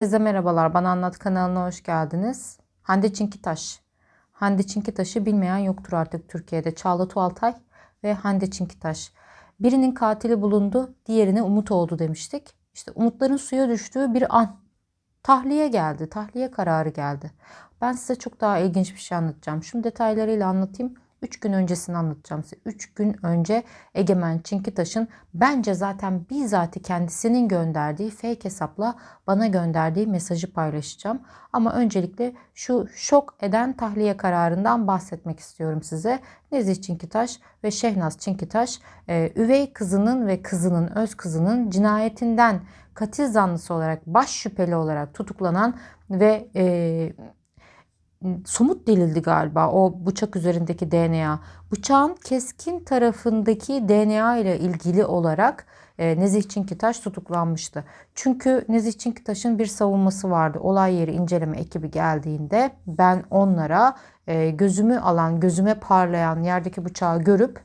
Herkese merhabalar. Bana Anlat kanalına hoş geldiniz. Hande Çinkitaş. Hande Çinkitaş'ı bilmeyen yoktur artık Türkiye'de. Çağla Tuğaltay ve Hande Çinkitaş. Birinin katili bulundu, diğerine umut oldu demiştik. İşte umutların suya düştüğü bir an. Tahliye geldi, tahliye kararı geldi. Ben size çok daha ilginç bir şey anlatacağım. Şunu detaylarıyla anlatayım. 3 gün öncesini anlatacağım size. 3 gün önce Egemen Çinkitaş'ın bence zaten bizzati kendisinin gönderdiği fake hesapla bana gönderdiği mesajı paylaşacağım. Ama öncelikle şu şok eden tahliye kararından bahsetmek istiyorum size. Nezih Çinkitaş ve Şehnaz Çinkitaş e, üvey kızının ve kızının öz kızının cinayetinden katil zanlısı olarak baş şüpheli olarak tutuklanan ve e, somut delildi galiba o bıçak üzerindeki DNA. Bıçağın keskin tarafındaki DNA ile ilgili olarak e, Nezih Çinkitaş tutuklanmıştı. Çünkü Nezih Çinkitaş'ın bir savunması vardı. Olay yeri inceleme ekibi geldiğinde ben onlara e, gözümü alan, gözüme parlayan yerdeki bıçağı görüp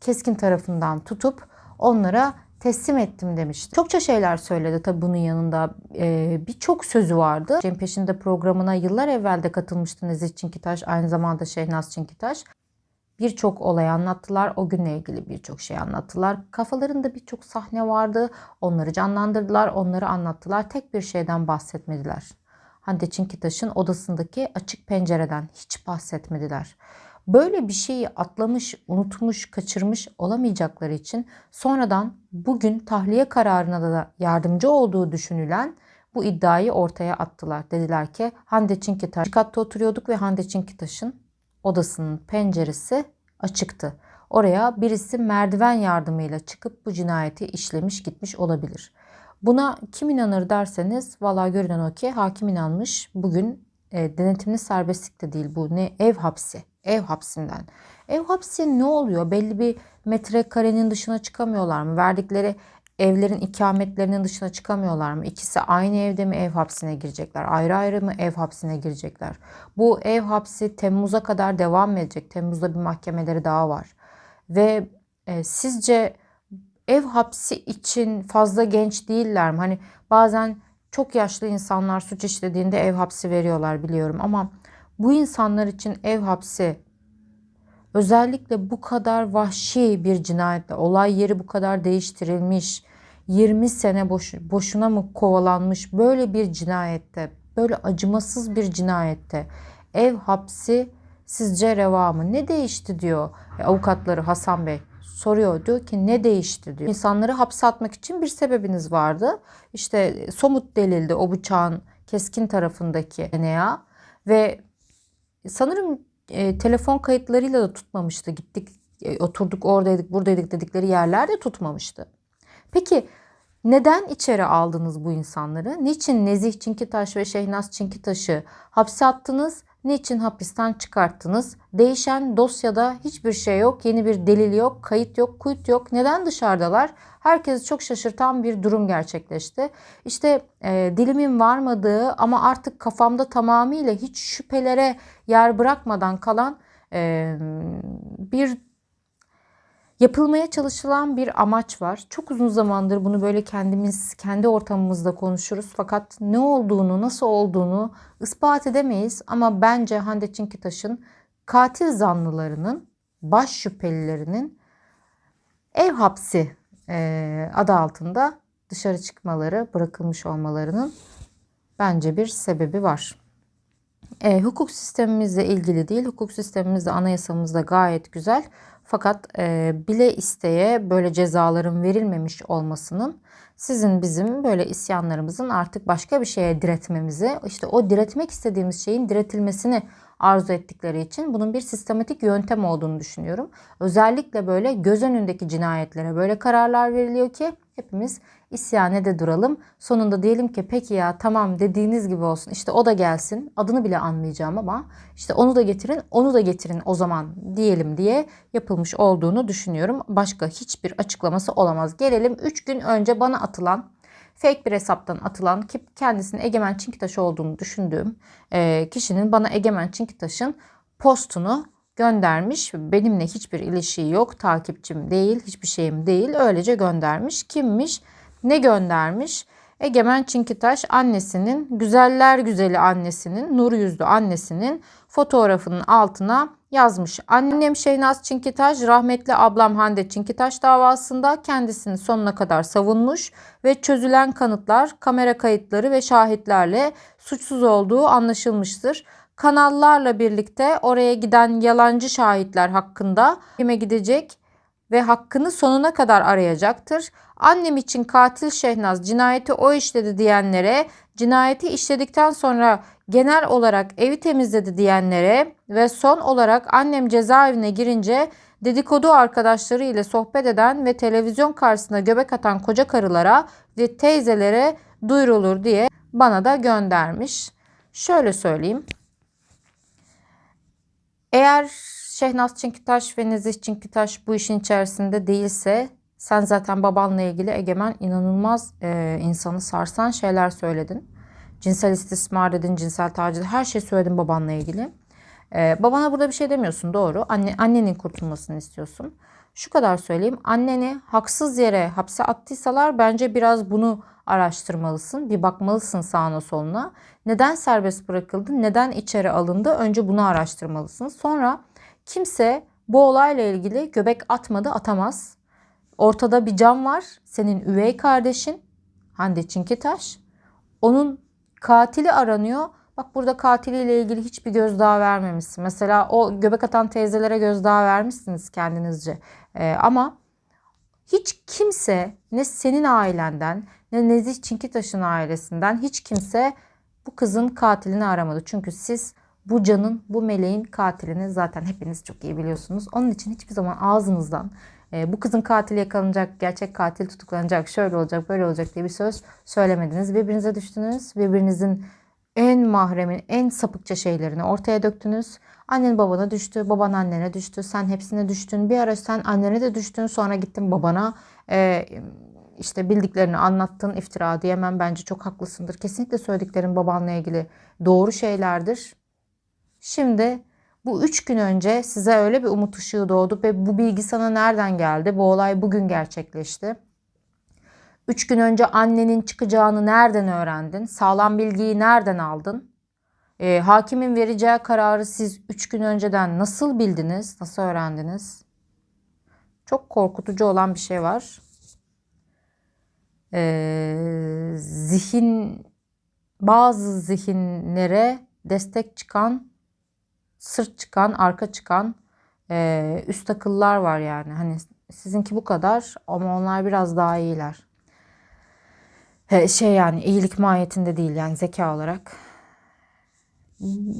keskin tarafından tutup onlara teslim ettim demişti. Çokça şeyler söyledi tabii bunun yanında. Ee, Birçok sözü vardı. Cem Peşinde programına yıllar evvel de katılmıştı Nezih Çinkitaş. Aynı zamanda Şehnaz Çinkitaş. Birçok olay anlattılar. O günle ilgili birçok şey anlattılar. Kafalarında birçok sahne vardı. Onları canlandırdılar, onları anlattılar. Tek bir şeyden bahsetmediler. Hande Çinkitaş'ın odasındaki açık pencereden hiç bahsetmediler böyle bir şeyi atlamış, unutmuş, kaçırmış olamayacakları için sonradan bugün tahliye kararına da yardımcı olduğu düşünülen bu iddiayı ortaya attılar. Dediler ki Hande Çinkitaş katta oturuyorduk ve Hande Çinkitaş'ın odasının penceresi açıktı. Oraya birisi merdiven yardımıyla çıkıp bu cinayeti işlemiş gitmiş olabilir. Buna kim inanır derseniz valla görünen o ki hakim inanmış. Bugün e, denetimli serbestlik de değil bu ne ev hapsi Ev hapsinden. Ev hapsi ne oluyor? Belli bir metrekarenin dışına çıkamıyorlar mı? Verdikleri evlerin ikametlerinin dışına çıkamıyorlar mı? İkisi aynı evde mi ev hapsine girecekler? Ayrı ayrı mı ev hapsine girecekler? Bu ev hapsi Temmuz'a kadar devam edecek. Temmuz'da bir mahkemeleri daha var. Ve e, sizce ev hapsi için fazla genç değiller mi? Hani bazen çok yaşlı insanlar suç işlediğinde ev hapsi veriyorlar biliyorum ama bu insanlar için ev hapsi özellikle bu kadar vahşi bir cinayetle olay yeri bu kadar değiştirilmiş 20 sene boş, boşuna mı kovalanmış böyle bir cinayette böyle acımasız bir cinayette ev hapsi sizce reva mı? Ne değişti diyor e, avukatları Hasan Bey soruyor. Diyor ki ne değişti diyor. İnsanları hapse atmak için bir sebebiniz vardı. İşte somut delildi o bıçağın keskin tarafındaki DNA ve sanırım e, telefon kayıtlarıyla da tutmamıştı. Gittik e, oturduk oradaydık buradaydık dedikleri yerlerde tutmamıştı. Peki neden içeri aldınız bu insanları? Niçin Nezih Çinkitaş ve Şehnaz Çinkitaş'ı hapse attınız? Niçin hapisten çıkarttınız? Değişen dosyada hiçbir şey yok, yeni bir delil yok, kayıt yok, kuyut yok. Neden dışarıdalar? Herkesi çok şaşırtan bir durum gerçekleşti. İşte e, dilimin varmadığı ama artık kafamda tamamıyla hiç şüphelere yer bırakmadan kalan e, bir yapılmaya çalışılan bir amaç var. Çok uzun zamandır bunu böyle kendimiz kendi ortamımızda konuşuruz fakat ne olduğunu, nasıl olduğunu ispat edemeyiz ama bence Hande Çinkitaş'ın katil zanlılarının, baş şüphelilerinin ev hapsi e, adı altında dışarı çıkmaları, bırakılmış olmalarının bence bir sebebi var. E, hukuk sistemimizle ilgili değil, hukuk sistemimizde anayasamızda gayet güzel. Fakat e, bile isteye böyle cezaların verilmemiş olmasının sizin bizim böyle isyanlarımızın artık başka bir şeye diretmemizi, işte o diretmek istediğimiz şeyin diretilmesini arzu ettikleri için bunun bir sistematik yöntem olduğunu düşünüyorum. Özellikle böyle göz önündeki cinayetlere böyle kararlar veriliyor ki hepimiz isyane de duralım. Sonunda diyelim ki peki ya tamam dediğiniz gibi olsun. İşte o da gelsin. Adını bile anmayacağım ama işte onu da getirin, onu da getirin o zaman diyelim diye yapılmış olduğunu düşünüyorum. Başka hiçbir açıklaması olamaz. Gelelim 3 gün önce bana atılan fake bir hesaptan atılan ki kendisinin Egemen Çinkitaş olduğunu düşündüğüm e, kişinin bana Egemen Çinkitaş'ın postunu göndermiş. Benimle hiçbir ilişiği yok. Takipçim değil, hiçbir şeyim değil. Öylece göndermiş. Kimmiş? Ne göndermiş? Egemen Çinkitaş annesinin, güzeller güzeli annesinin, nur yüzlü annesinin fotoğrafının altına yazmış. Annem Şehnaz Çinkitaş, rahmetli ablam Hande Çinkitaş davasında kendisini sonuna kadar savunmuş ve çözülen kanıtlar, kamera kayıtları ve şahitlerle suçsuz olduğu anlaşılmıştır. Kanallarla birlikte oraya giden yalancı şahitler hakkında kime gidecek ve hakkını sonuna kadar arayacaktır. Annem için katil Şehnaz cinayeti o işledi diyenlere, cinayeti işledikten sonra genel olarak evi temizledi diyenlere ve son olarak annem cezaevine girince dedikodu arkadaşları ile sohbet eden ve televizyon karşısında göbek atan koca karılara ve teyzelere duyurulur diye bana da göndermiş. Şöyle söyleyeyim. Eğer Şehnaz Çinkitaş ve Nezih Çinkitaş bu işin içerisinde değilse sen zaten babanla ilgili Egemen inanılmaz e, insanı sarsan şeyler söyledin. Cinsel istismar dedin, cinsel taciz her şey söyledin babanla ilgili. E, babana burada bir şey demiyorsun doğru. Anne, annenin kurtulmasını istiyorsun. Şu kadar söyleyeyim. Anneni haksız yere hapse attıysalar bence biraz bunu araştırmalısın. Bir bakmalısın sağına soluna. Neden serbest bırakıldı? Neden içeri alındı? Önce bunu araştırmalısın. Sonra kimse bu olayla ilgili göbek atmadı, atamaz. Ortada bir can var. Senin üvey kardeşin Hande Çinkitaş. Onun katili aranıyor. Bak burada katiliyle ilgili hiçbir gözdağı vermemişsin. Mesela o göbek atan teyzelere gözdağı vermişsiniz kendinizce. Ee, ama hiç kimse ne senin ailenden ne Nezih Çinkitaş'ın ailesinden hiç kimse bu kızın katilini aramadı. Çünkü siz bu canın, bu meleğin katilini zaten hepiniz çok iyi biliyorsunuz. Onun için hiçbir zaman ağzınızdan e, bu kızın katili yakalanacak, gerçek katil tutuklanacak, şöyle olacak, böyle olacak diye bir söz söylemediniz. Birbirinize düştünüz. Birbirinizin en mahremin, en sapıkça şeylerini ortaya döktünüz. Annen babana düştü, baban annene düştü, sen hepsine düştün. Bir ara sen annene de düştün, sonra gittin babana e, işte bildiklerini anlattın, iftira diyemem. Bence çok haklısındır. Kesinlikle söylediklerin babanla ilgili doğru şeylerdir. Şimdi bu üç gün önce size öyle bir umut ışığı doğdu ve bu bilgi sana nereden geldi? Bu olay bugün gerçekleşti. Üç gün önce annenin çıkacağını nereden öğrendin? Sağlam bilgiyi nereden aldın? E, hakimin vereceği kararı siz üç gün önceden nasıl bildiniz? Nasıl öğrendiniz? Çok korkutucu olan bir şey var. E, zihin bazı zihinlere destek çıkan, sırt çıkan, arka çıkan e, üst akıllar var yani. Hani sizinki bu kadar ama onlar biraz daha iyiler şey yani iyilik mahiyetinde değil yani zeka olarak.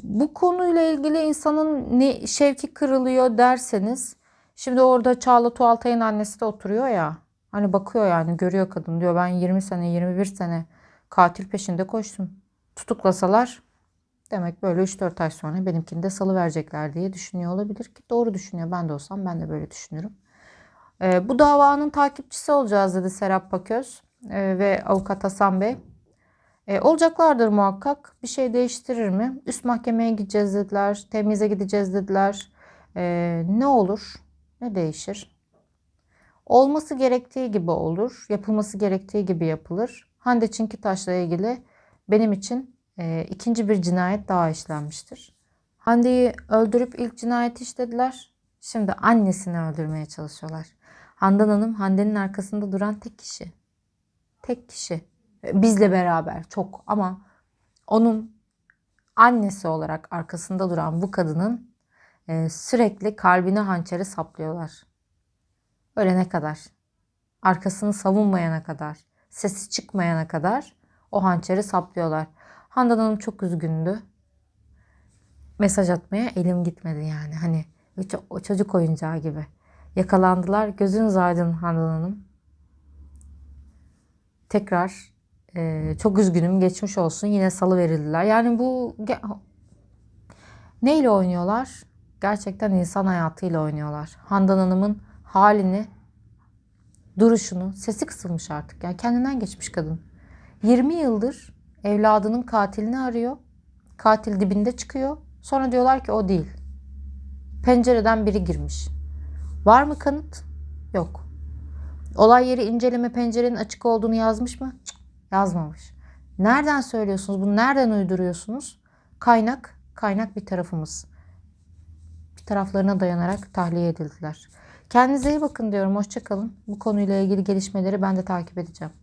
Bu konuyla ilgili insanın ne şevki kırılıyor derseniz şimdi orada Çağla Tuğaltay'ın annesi de oturuyor ya hani bakıyor yani görüyor kadın diyor ben 20 sene 21 sene katil peşinde koştum. Tutuklasalar demek böyle 3-4 ay sonra benimkini de salı verecekler diye düşünüyor olabilir ki doğru düşünüyor. Ben de olsam ben de böyle düşünürüm. Ee, bu davanın takipçisi olacağız dedi Serap Paköz. E, ve avukat Hasan Bey. E, olacaklardır muhakkak. Bir şey değiştirir mi? Üst mahkemeye gideceğiz dediler. Temize gideceğiz dediler. E, ne olur? Ne değişir? Olması gerektiği gibi olur. Yapılması gerektiği gibi yapılır. Hande Çinkitaş'la ilgili benim için e, ikinci bir cinayet daha işlenmiştir. Hande'yi öldürüp ilk cinayeti işlediler. Şimdi annesini öldürmeye çalışıyorlar. Handan Hanım Hande'nin arkasında duran tek kişi. Tek kişi. Bizle beraber çok ama onun annesi olarak arkasında duran bu kadının e, sürekli kalbine hançeri saplıyorlar. Ölene kadar. Arkasını savunmayana kadar. Sesi çıkmayana kadar o hançeri saplıyorlar. Handan Hanım çok üzgündü. Mesaj atmaya elim gitmedi yani. Hani o çocuk oyuncağı gibi. Yakalandılar. Gözünüz aydın Handan Hanım tekrar e, çok üzgünüm geçmiş olsun yine salı verildiler. Yani bu neyle oynuyorlar? Gerçekten insan hayatıyla oynuyorlar. Handan Hanım'ın halini, duruşunu, sesi kısılmış artık. Yani kendinden geçmiş kadın. 20 yıldır evladının katilini arıyor. Katil dibinde çıkıyor. Sonra diyorlar ki o değil. Pencereden biri girmiş. Var mı kanıt? Yok. Olay yeri inceleme pencerenin açık olduğunu yazmış mı? Yazmamış. Nereden söylüyorsunuz? Bunu nereden uyduruyorsunuz? Kaynak, kaynak bir tarafımız. Bir taraflarına dayanarak tahliye edildiler. Kendinize iyi bakın diyorum. Hoşçakalın. Bu konuyla ilgili gelişmeleri ben de takip edeceğim.